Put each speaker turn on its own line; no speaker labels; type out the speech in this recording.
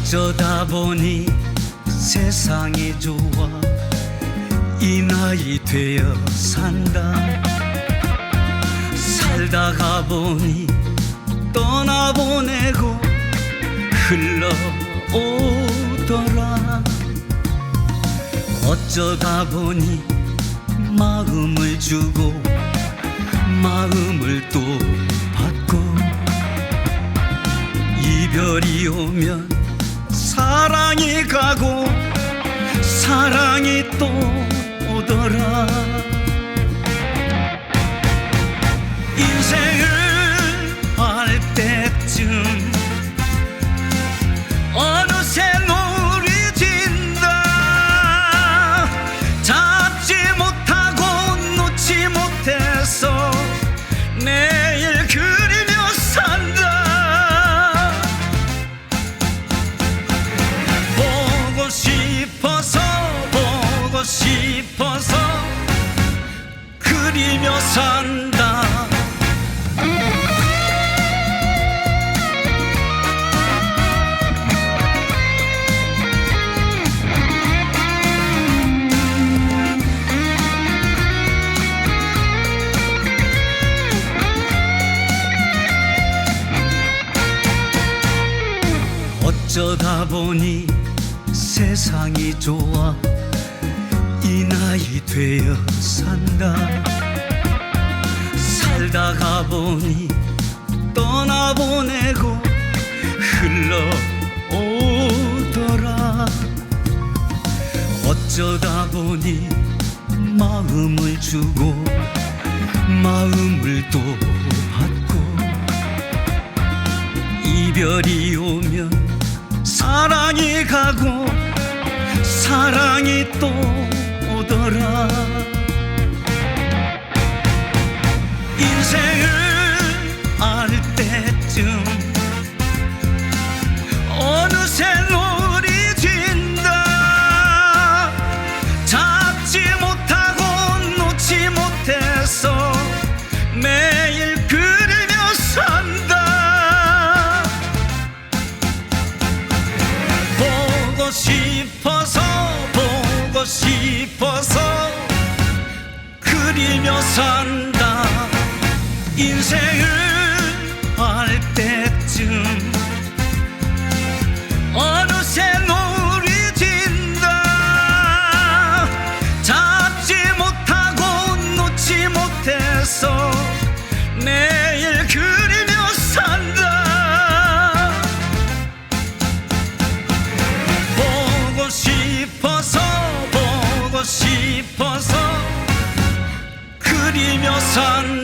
어쩌다 보니 세상이 좋아 이 나이 되어 산다. 살다가 보니 떠나보내고 흘러오더라. 어쩌다 보니 마음을 주고 마음을 또 받고 이별이 오면 사랑이 가고 사랑이 또 오더라 그리며 산다. 어쩌다 보니 세상이 좋아. 이 나이 되어 산다 살다가 보니 떠나보내고 흘러오더라. 어쩌다 보니 마음을 주고 마음을 또 받고 이별이 오면 사랑이 가고 사랑이 또 산다. 인생을 보